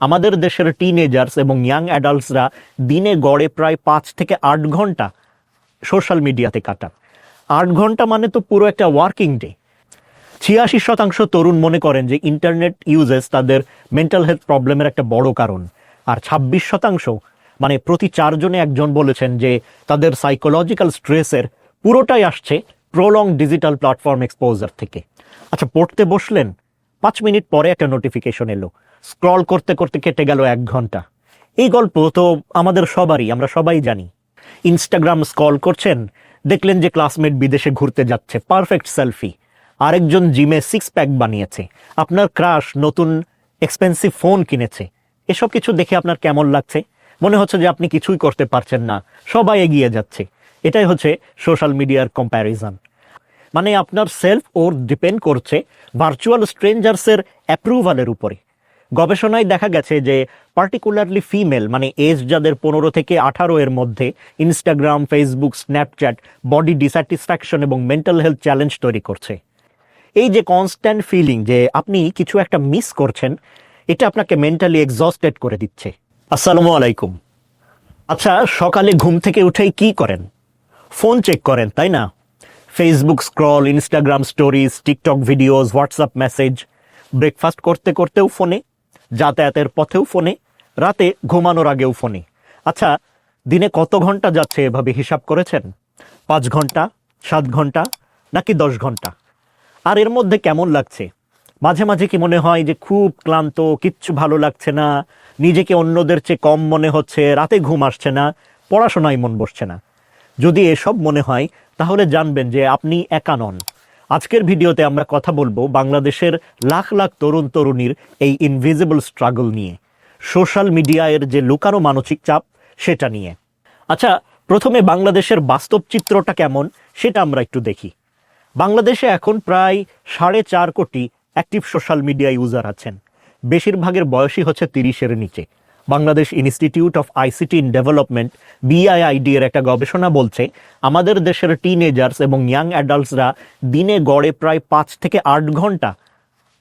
আমাদের দেশের টিনেজার্স এবং ইয়াং অ্যাডাল্টসরা দিনে গড়ে প্রায় পাঁচ থেকে আট ঘণ্টা সোশ্যাল মিডিয়াতে কাটান। আট ঘণ্টা মানে তো পুরো একটা ওয়ার্কিং ডে ছিয়াশি শতাংশ তরুণ মনে করেন যে ইন্টারনেট ইউজেস তাদের মেন্টাল হেলথ প্রবলেমের একটা বড় কারণ। আর ছাব্বিশ শতাংশ মানে প্রতি চারজনে একজন বলেছেন যে তাদের সাইকোলজিক্যাল স্ট্রেসের পুরোটাই আসছে প্রলং ডিজিটাল প্ল্যাটফর্ম এক্সপোজার থেকে। আচ্ছা পড়তে বসলেন, পাঁচ মিনিট পরে একটা নোটিফিকেশন এলো। স্ক্রল করতে করতে কেটে গেল এক ঘণ্টা। এই গল্প তো আমাদের সবারই, আমরা সবাই জানি। ইনস্টাগ্রাম স্ক্রল করছেন, দেখলেন যে ক্লাসমেট বিদেশে ঘুরতে যাচ্ছে পারফেক্ট সেলফি আরেকজন জিমে সিক্স প্যাক বানিয়েছে, আপনার ক্রাশ নতুন এক্সপেন্সিভ ফোন কিনেছে। এসব কিছু দেখে আপনার কেমন লাগছে? মনে হচ্ছে যে আপনি কিছুই করতে পারছেন না, সবাই এগিয়ে যাচ্ছে। এটাই হচ্ছে সোশ্যাল মিডিয়ার কম্প্যারিজন মানে আপনার সেলফ ওর ডিপেন্ড করছে ভার্চুয়াল স্ট্রেঞ্জার্সের অ্যাপ্রুভালের উপরে। গবেষণায় দেখা গেছে যে পার্টিকুলারলি ফিমেল মানে এজ যাদের পনেরো থেকে আঠারো এর মধ্যে Instagram Facebook Snapchat body dissatisfaction এবং মেন্টাল হেলথ চ্যালেঞ্জ তৈরি করছে। এই যে কনস্ট্যান্ট ফিলিং যে আপনি কিছু একটা মিস করছেন, এটা আপনাকে মেন্টালি এক্সস্টেড করে দিচ্ছে। আসসালামু আলাইকুম। আচ্ছা সকালে ঘুম থেকে উঠেই কি করেন? ফোন চেক করেন, তাই না? Facebook scroll Instagram stories TikTok videos WhatsApp message breakfast করতে করতেও ফোনে। যাতায়াতের পথেও ফোনে, রাতে ঘুমানোর আগেও ফোনে। আচ্ছা দিনে কত ঘণ্টা যাচ্ছে এভাবে হিসাব করেছেন? পাঁচ ঘণ্টা, সাত ঘণ্টা, নাকি দশ ঘণ্টা? আর এর মধ্যে কেমন লাগছে? মাঝে মাঝে কি মনে হয় যে খুব ক্লান্ত, কিচ্ছু ভালো লাগছে না, নিজেকে অন্যদের চেয়ে কম মনে হচ্ছে, রাতে ঘুম আসছে না, পড়াশোনায় মন বসছে না? যদি এসব মনে হয়, তাহলে জানবেন যে আপনি একা নন। আজকের ভিডিওতে আমরা কথা বলব বাংলাদেশের লাখ লাখ তরুণ তরুণীর এই ইনভিজিবল স্ট্রাগল নিয়ে। সোশ্যাল মিডিয়ার যে লুকানো মানসিক চাপ, সেটা নিয়ে। আচ্ছা প্রথমে বাংলাদেশের বাস্তব চিত্রটা কেমন, সেটা আমরা একটু দেখি। বাংলাদেশে এখন প্রায় সাড়ে চার কোটি অ্যাক্টিভ সোশ্যাল মিডিয়া ইউজার আছেন। বেশিরভাগের বয়সই হচ্ছে তিরিশের নিচে। Bangladesh institute of ICT in development BIID এর একটা গবেষণা বলছে, আমাদের দেশের টিনেজার্স এবং ইয়াং অ্যাডাল্টসরা দিনে গড়ে প্রায় পাঁচ থেকে আট ঘণ্টা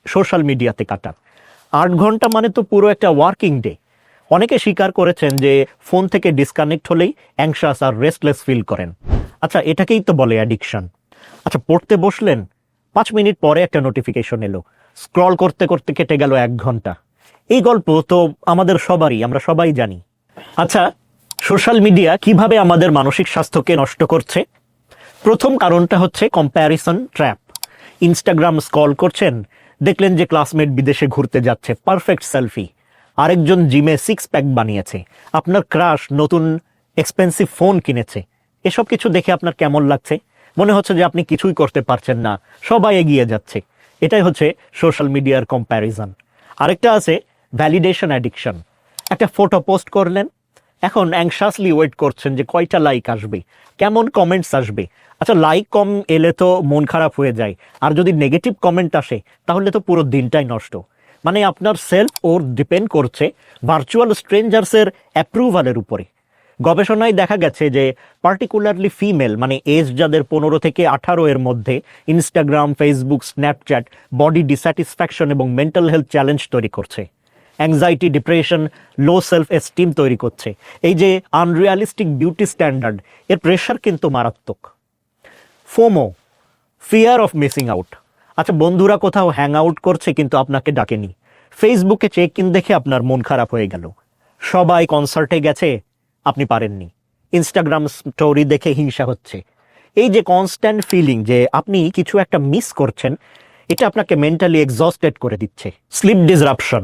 সোশ্যাল মিডিয়াতে কাটান। আট ঘণ্টা মানে তো পুরো একটা ওয়ার্কিং ডে অনেকে স্বীকার করেছেন যে ফোন থেকে ডিসকানেক্ট হলেই অ্যাংশাস আর রেস্টলেস ফিল করেন। আচ্ছা এটাকেই তো বলে অ্যাডিকশন আচ্ছা পড়তে বসলেন, পাঁচ মিনিট পরে একটা নোটিফিকেশন এলো। স্ক্রল করতে করতে কেটে গেল এক ঘণ্টা। এই গল্প তো আমাদের সবারই, আমরা সবাই জানি। আচ্ছা সোশ্যাল মিডিয়া কীভাবে আমাদের মানসিক স্বাস্থ্যকে নষ্ট করছে? প্রথম কারণটা হচ্ছে কম্প্যারিসন ট্র্যাপ ইনস্টাগ্রাম স্ক্রল করছেন, দেখলেন যে ক্লাসমেট বিদেশে ঘুরতে যাচ্ছে পারফেক্ট সেলফি আরেকজন জিমে সিক্স প্যাক বানিয়েছে, আপনার ক্রাশ নতুন এক্সপেন্সিভ ফোন কিনেছে। এসব কিছু দেখে আপনার কেমন লাগছে? মনে হচ্ছে যে আপনি কিছুই করতে পারছেন না, সবাই এগিয়ে যাচ্ছে। এটাই হচ্ছে সোশ্যাল মিডিয়ার কম্প্যারিজন আরেকটা আছে ভ্যালিডেশন অ্যাডিকশন একটা ফটো পোস্ট করলেন, এখন অ্যাংশাসলি ওয়েট করছেন যে কয়টা লাইক আসবে, কেমন কমেন্টস আসবে। আচ্ছা লাইক কম এলে তো মন খারাপ হয়ে যায়, আর যদি নেগেটিভ কমেন্ট আসে, তাহলে তো পুরো দিনটাই নষ্ট। মানে আপনার সেলফ ওর ডিপেন্ড করছে ভার্চুয়াল স্ট্রেঞ্জার্সের অ্যাপ্রুভালের উপরে। গবেষণায় দেখা গেছে যে পার্টিকুলারলি ফিমেল মানে এজ যাদের পনেরো থেকে আঠারো এর মধ্যে Instagram Facebook Snapchat body dissatisfaction এবং মেন্টাল হেলথ চ্যালেঞ্জ তৈরি করছে। Anxiety depression low self esteem তৈরি করছে। এই যে আনরিয়ালিস্টিক বিউটি স্ট্যান্ডার্ড এর প্রেশার কিন্তু মারাত্মক। FOMO fear of missing out আচ্ছা বন্ধুরা কোথাও হ্যাং আউট করছে কিন্তু আপনাকে ডাকেনি। ফেসবুকে চেক ইন দেখে আপনার মন খারাপ হয়ে গেল। সবাই কনসার্টে গেছে, আপনি পারেননি। ইনস্টাগ্রাম স্টোরি দেখে হিংসা হচ্ছে। এই যে কনস্ট্যান্ট ফিলিং যে আপনি কিছু একটা মিস করছেন, এটা আপনাকে মেন্টালি এক্সস্টেড করে দিচ্ছে। স্লিপ ডিসরাপশন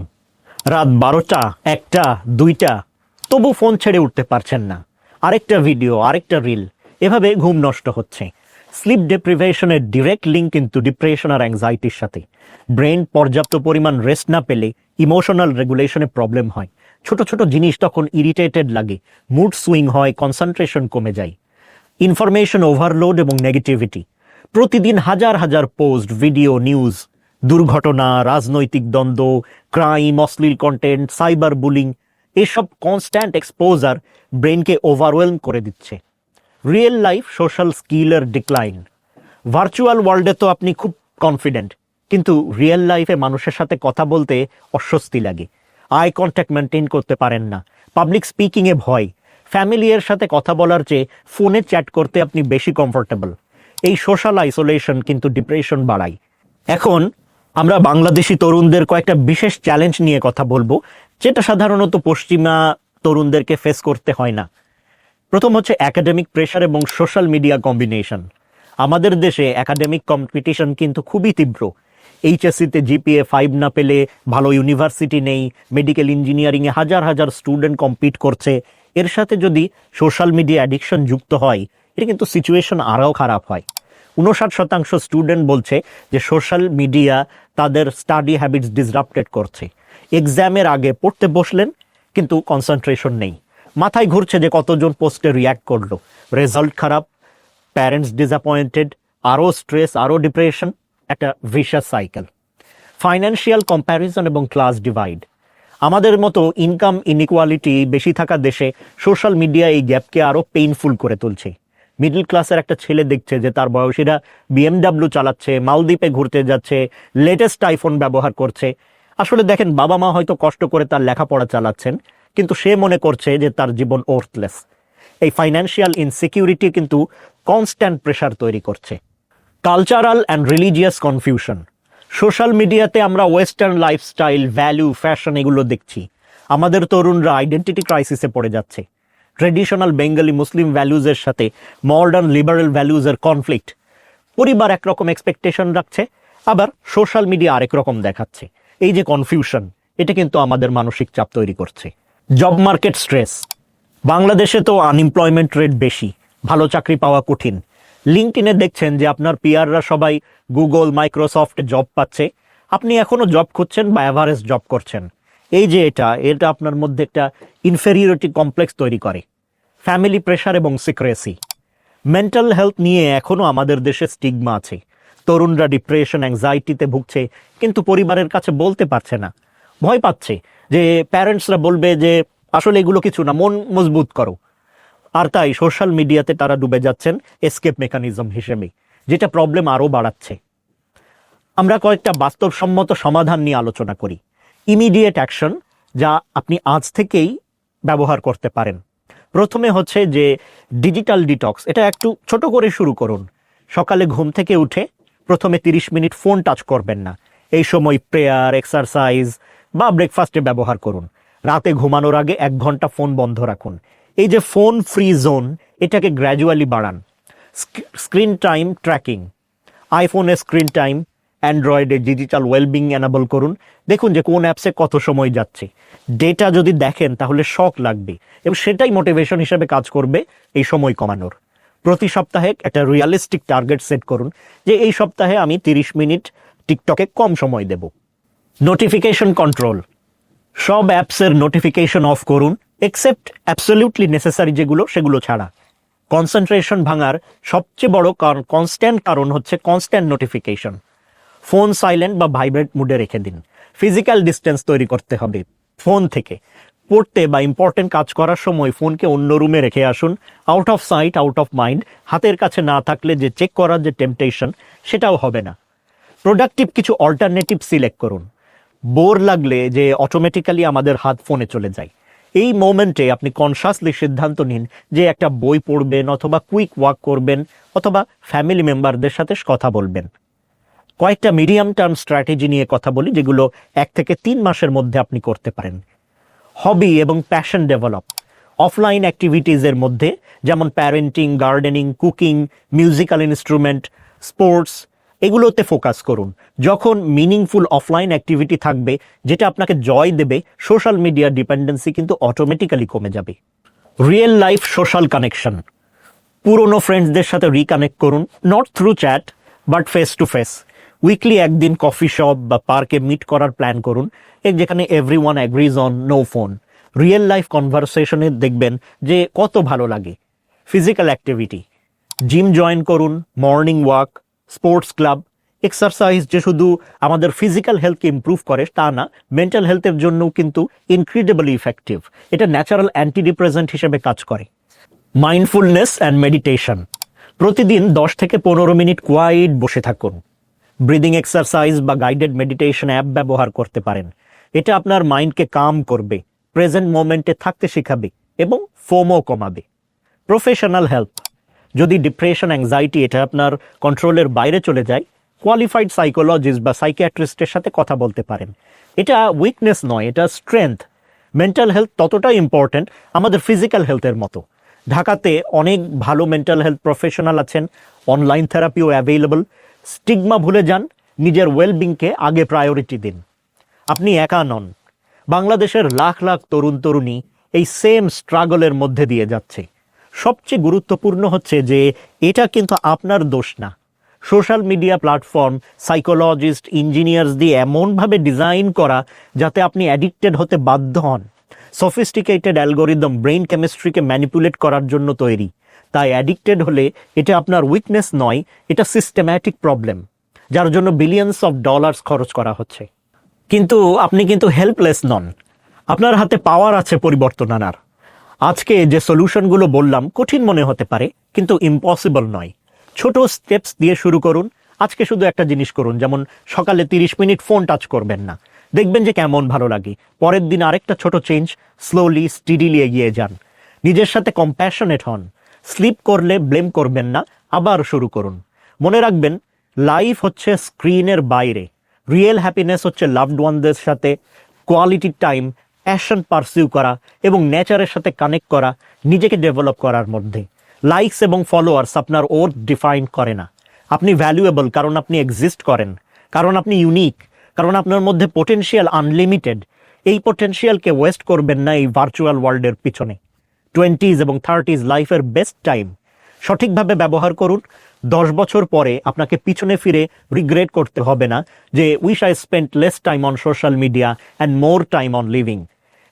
রাত বারোটা, একটা, দুইটা, তবু ফোন ছেড়ে উঠতে পারছেন না। আরেকটা ভিডিও, আরেকটা রিল, এভাবে ঘুম নষ্ট হচ্ছে। স্লিপ ডেপ্রিভেশনের ডিরেক্ট লিঙ্ক কিন্তু ডিপ্রেশন আর অ্যাংজাইটির সাথে। ব্রেন পর্যাপ্ত পরিমাণ রেস্ট না পেলে ইমোশনাল রেগুলেশনে প্রবলেম হয়। ছোট ছোট জিনিস তখন ইরিটেটেড লাগে। মুড সুইং হয়, কনসেন্ট্রেশন কমে যায়। ইনফরমেশন ওভারলোড এবং নেগেটিভিটি। প্রতিদিন হাজার হাজার পোস্ট, ভিডিও, নিউজ দুর্ঘটনা, রাজনৈতিক দ্বন্দ্ব ক্রাইম অশ্লীল কন্টেন্ট সাইবার বুলিং এসব কনস্ট্যান্ট এক্সপোজার ব্রেনকে ওভারওয়েলম করে দিচ্ছে। রিয়েল লাইফ সোশ্যাল স্কিলের ডিক্লাইন ভার্চুয়াল ওয়ার্ল্ডে তো আপনি খুব কনফিডেন্ট কিন্তু রিয়েল লাইফে মানুষের সাথে কথা বলতে অস্বস্তি লাগে। আই কন্ট্যাক্ট মেনটেন করতে পারেন না। পাবলিক স্পিকিংয়ে ভয়। ফ্যামিলির সাথে কথা বলার চেয়ে ফোনে চ্যাট করতে আপনি বেশি কমফোর্টেবল এই সোশ্যাল আইসোলেশন কিন্তু ডিপ্রেশন বাড়ায়। এখন আমরা বাংলাদেশি তরুণদের কয়েকটা বিশেষ চ্যালেঞ্জ নিয়ে কথা বলব, যেটা সাধারণত পশ্চিমা তরুণদেরকে ফেস করতে হয় না। প্রথম হচ্ছে একাডেমিক প্রেশার এবং সোশ্যাল মিডিয়া কম্বিনেশন আমাদের দেশে একাডেমিক কম্পিটিশন কিন্তু খুবই তীব্র। এইচএসসিতে জিপিএ ফাইভ না পেলে ভালো ইউনিভার্সিটি নেই মেডিকেল ইঞ্জিনিয়ারিংয়ে হাজার হাজার স্টুডেন্ট কম্পিট করছে। এর সাথে যদি সোশ্যাল মিডিয়া অ্যাডিকশন যুক্ত হয় এটা কিন্তু সিচুয়েশন আরও খারাপ হয়। উনষাট শতাংশ স্টুডেন্ট বলছে যে সোশ্যাল মিডিয়া তাদের স্টাডি হ্যাবিটস ডিসরাপ্টেড করছে। এক্সামের আগে পড়তে বসলেন, কিন্তু কনসেন্ট্রেশন নেই। মাথায় ঘুরছে যে কতজন পোস্টে রিয়্যাক্ট করল। রেজাল্ট খারাপ প্যারেন্টস ডিসঅ্যাপয়েন্টেড আরও স্ট্রেস আরও ডিপ্রেশন একটা ভিশাস সাইকেল ফাইন্যান্সিয়াল কম্প্যারিজন এবং ক্লাস ডিভাইড আমাদের মতো ইনকাম ইনইকুয়ালিটি বেশি থাকা দেশে সোশ্যাল মিডিয়া এই গ্যাপকে আরও পেইনফুল করে তুলছে। মিডল ক্লাসের একটা ছেলে দেখছে যে তার বয়সীরা বিএমডাব্লিউ চালাচ্ছে, মালদ্বীপে ঘুরতে যাচ্ছে লেটেস্ট আইফোন ব্যবহার করছে। আসলে দেখেন, বাবা মা হয়তো কষ্ট করে তার লেখাপড়া চালাচ্ছেন, কিন্তু সে মনে করছে যে তার জীবন ওর্থলেস এই ফাইন্যান্সিয়াল ইনসিকিউরিটি কিন্তু কনস্ট্যান্ট প্রেশার তৈরি করছে। Cultural and religious confusion social মিডিয়াতে আমরা ওয়েস্টার্ন লাইফস্টাইল ভ্যালু ফ্যাশন এগুলো দেখছি। আমাদের তরুণরা আইডেন্টিটি ক্রাইসিসে পড়ে যাচ্ছে। ট্রেডিশনাল বেঙ্গলি মুসলিম ভ্যালুজের সাথে মডার্ন লিবারেল ভ্যালুজের কনফ্লিক্ট পরিবার একরকম এক্সপেকটেশন রাখছে, আবার সোশ্যাল মিডিয়া আরেক রকম দেখাচ্ছে। এই যে কনফিউশন এটা কিন্তু আমাদের মানসিক চাপ তৈরি করছে। জব মার্কেট স্ট্রেস বাংলাদেশে তো আনএমপ্লয়মেন্ট রেট বেশি, ভালো চাকরি পাওয়া কঠিন। লিঙ্কটিনে দেখছেন যে আপনার পিয়াররা সবাই গুগল মাইক্রোসফট জব পাচ্ছে। আপনি এখনও জব খুঁজছেন বা অ্যাভারেজ জব করছেন? এই যে এটা এটা আপনার মধ্যে একটা ইনফেরিয়রিটি কমপ্লেক্স তৈরি করে। ফ্যামিলি প্রেশার এবং সিক্রেসি মেন্টাল হেলথ নিয়ে এখনও আমাদের দেশে স্টিগমা আছে। তরুণরা ডিপ্রেশন অ্যাংজাইটিতে ভুগছে, কিন্তু পরিবারের কাছে বলতে পারছে না। ভয় পাচ্ছে যে প্যারেন্টসরা বলবে যে, আসলে এগুলো কিছু না, মন মজবুত করো। আর তাই সোশ্যাল মিডিয়াতে তারা ডুবে যাচ্ছেন এসকেপ মেকানিজম হিসেবে, যেটা প্রবলেম আরও বাড়াচ্ছে। আমরা কয়েকটা বাস্তবসম্মত সমাধান নিয়ে আলোচনা করি। ইমিডিয়েট অ্যাকশন যা আপনি আজ থেকেই ব্যবহার করতে পারেন। প্রথমে হচ্ছে যে ডিজিটাল ডিটক্স এটা একটু ছোট করে শুরু করুন। সকালে ঘুম থেকে উঠে প্রথমে তিরিশ মিনিট ফোন টাচ করবেন না। এই সময় প্রেয়ার এক্সারসাইজ বা ব্রেকফাস্টে ব্যবহার করুন। রাতে ঘুমানোর আগে এক ঘণ্টা ফোন বন্ধ রাখুন। এই যে ফোন ফ্রি জোন এটাকে গ্র্যাজুয়ালি বাড়ান। স্ক্রিন টাইম ট্র্যাকিং আইফোনের স্ক্রিন টাইম অ্যান্ড্রয়েডে ডিজিটাল ওয়েলবিং অ্যানাবল করুন। দেখুন যে কোন অ্যাপসে কত সময় যাচ্ছে। ডেটা যদি দেখেন, তাহলে শখ লাগবে এবং সেটাই মোটিভেশন হিসেবে কাজ করবে এই সময় কমানোর। প্রতি সপ্তাহে একটা রিয়ালিস্টিক টার্গেট সেট করুন যে এই সপ্তাহে আমি তিরিশ মিনিট টিকটকে কম সময় দেব। নোটিফিকেশন কন্ট্রোল সব অ্যাপসের নোটিফিকেশন অফ করুন এক্সেপ্ট অ্যাবসলিউটলি নেসেসারি যেগুলো, সেগুলো ছাড়া। কনসেন্ট্রেশন ভাঙার সবচেয়ে বড় কারণ কনস্ট্যান্ট কারণ হচ্ছে কনস্ট্যান্ট নোটিফিকেশন ফোন সাইলেন্ট বা ভাইব্রেট মুডে রেখে দিন। ফিজিক্যাল ডিস্টেন্স তৈরি করতে হবে ফোন থেকে। পড়তে বা ইম্পর্টেন্ট কাজ করার সময় ফোনকে অন্য রুমে রেখে আসুন। Out of sight out of mind হাতের কাছে না থাকলে যে চেক করার যে টেম্পটেশন সেটাও হবে না। প্রোডাক্টিভ কিছু অল্টারনেটিভ সিলেক্ট করুন। বোর লাগলে যে অটোমেটিক্যালি আমাদের হাত ফোনে চলে যায়। এই মোমেন্টে আপনি কনসাসলি সিদ্ধান্ত নিন যে একটা বই পড়বেন অথবা কুইক ওয়াক করবেন অথবা ফ্যামিলি মেম্বারদের সাথে কথা বলবেন। কয়েকটা মিডিয়াম টার্ম স্ট্র্যাটেজি নিয়ে কথা বলি, যেগুলো এক থেকে তিন মাসের মধ্যে আপনি করতে পারেন। হবি এবং প্যাশন ডেভেলপ অফলাইন অ্যাক্টিভিটিসের মধ্যে, যেমন parenting gardening cooking musical instrument sports এগুলোতে ফোকাস করুন। যখন মিনিংফুল অফলাইন অ্যাক্টিভিটি থাকবে, যেটা আপনাকে জয় দেবে সোশ্যাল মিডিয়ার ডিপেন্ডেন্সি কিন্তু অটোমেটিক্যালি কমে যাবে। রিয়েল লাইফ সোশ্যাল কানেকশন পুরনো ফ্রেন্ডসদের সাথে রিকানেক্ট করুন not through chat but face to face weekly একদিন কফি শপ বা পার্কে মিট করার প্ল্যান করুন যেখানে everyone agrees on no phone real life কনভারসেশনে দেখবেন যে কত ভালো লাগে। ফিজিক্যাল অ্যাক্টিভিটি জিম জয়েন করুন morning walk sports club exercise যে শুধু আমাদের ফিজিক্যাল হেলথকে ইমপ্রুভ করে, তা না মেন্টাল হেলথের জন্যও কিন্তু ইনক্রিডিবলি ইফেক্টিভ এটা ন্যাচারাল অ্যান্টিডিপ্রেজেন্ট হিসেবে কাজ করে। মাইন্ডফুলনেস অ্যান্ড মেডিটেশন প্রতিদিন দশ থেকে পনেরো মিনিট কোয়াইট বসে থাকুন। ব্রিদিং এক্সারসাইজ বা গাইডেড মেডিটেশন অ্যাপ ব্যবহার করতে পারেন। এটা আপনার মাইন্ডকে কাম করবে প্রেজেন্ট মোমেন্টে থাকতে শেখাবে এবং ফোমো কমাবে। প্রফেশনাল হেল্প যদি ডিপ্রেশন অ্যাংজাইটি এটা আপনার কন্ট্রোলের বাইরে চলে যায় কোয়ালিফাইড সাইকোলজিস্ট বা সাইকিয়াট্রিস্টের সাথে কথা বলতে পারেন। এটা উইকনেস নয়, এটা স্ট্রেংথ মেন্টাল হেলথ ততটাই ইম্পর্ট্যান্ট আমাদের ফিজিক্যাল হেলথের মতো। ঢাকাতে অনেক ভালো মেন্টাল হেলথ প্রফেশনাল আছেন অনলাইন থেরাপিও অ্যাভেলেবল স্টিগমা ভুলে যান, নিজের ওয়েলবিংকে আগে প্রায়োরিটি দিন। আপনি একা নন। বাংলাদেশের লাখ লাখ তরুণ তরুণী এই সেম স্ট্রাগলের মধ্যে দিয়ে যাচ্ছে। সবচেয়ে গুরুত্বপূর্ণ হচ্ছে যে, এটা কিন্তু আপনার দোষ না। Social media platform psychologist engineers দিয়ে এমনভাবে ডিজাইন করা যাতে আপনি অ্যাডিক্টেড হতে বাধ্য হন। সফিস্টিকেটেড অ্যালগোরিদম ব্রেইন কেমিস্ট্রিকে ম্যানিপুলেট করার জন্য তৈরি। তাই অ্যাডিক্টেড হলে এটা আপনার উইকনেস নয়, এটা সিস্টেম্যাটিক প্রবলেম যার জন্য বিলিয়ন্স অফ ডলার্স খরচ করা হচ্ছে। কিন্তু আপনি কিন্তু হেল্পলেস নন। আপনার হাতে পাওয়ার আছে পরিবর্তন আনার। আজকে যে সলিউশনগুলো বললাম, কঠিন মনে হতে পারে, কিন্তু ইম্পসিবল নয়। ছোট স্টেপস দিয়ে শুরু করুন। আজকে শুধু একটা জিনিস করুন, যেমন সকালে তিরিশ মিনিট ফোন টাচ করবেন না। দেখবেন যে কেমন ভালো লাগে। পরের দিন আরেকটা ছোট চেঞ্জ স্লোলি স্টিডিলি এগিয়ে যান। নিজের সাথে কম্প্যাশনেট হন। স্লিপ করলে ব্লেম করবেন না, আবার শুরু করুন। মনে রাখবেন লাইফ হচ্ছে স্ক্রিনের বাইরে। রিয়েল হ্যাপিনেস হচ্ছে লাভড ওয়ানদের সাথে কোয়ালিটি টাইম প্যাশন পারসিউ করা এবং নেচারের সাথে কানেক্ট করা, নিজেকে ডেভেলপ করার মধ্যে। লাইকস এবং ফলোয়ার্স আপনার ওর্থ ডিফাইন করে না। আপনি ভ্যালুয়েবল কারণ আপনি এক্সিস্ট করেন। কারণ আপনি ইউনিক কারণ আপনার মধ্যে পোটেনশিয়াল আনলিমিটেড এই পোটেনশিয়ালকে ওয়েস্ট করবেন না এই ভার্চুয়াল ওয়ার্ল্ডের পিছনে। টোয়েন্টিজ এবং থার্টিজ লাইফের বেস্ট টাইম সঠিকভাবে ব্যবহার করুন। দশ বছর পরে আপনাকে পিছনে ফিরে রিগ্রেট করতে হবে না যে wish I spend less time on social media and more time on living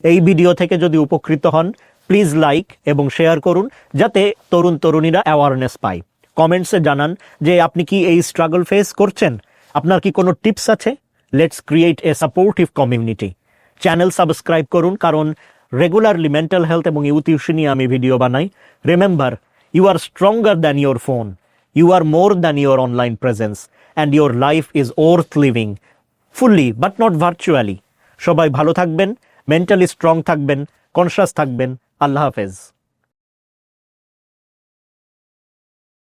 এই ভিডিও থেকে যদি উপকৃত হন প্লিজ লাইক এবং শেয়ার করুন, যাতে তরুণ তরুণীরা অ্যাওয়ারনেস পায়। কমেন্টসে জানান যে, আপনি কি এই স্ট্রাগল ফেস করছেন? আপনার কি কোনো টিপস আছে? Let's create a supportive community channel subscribe করুন, কারণ রেগুলারলি মেন্টাল হেলথ এবং ইস্যু নিয়ে আমি ভিডিও বানাই। Remember you are stronger than your phone you are more than your online presence and your life is worth living fully but not virtually সবাই ভালো থাকবেন mentally strong থাকবেন conscious থাকবেন। আল্লাহ হাফেজ।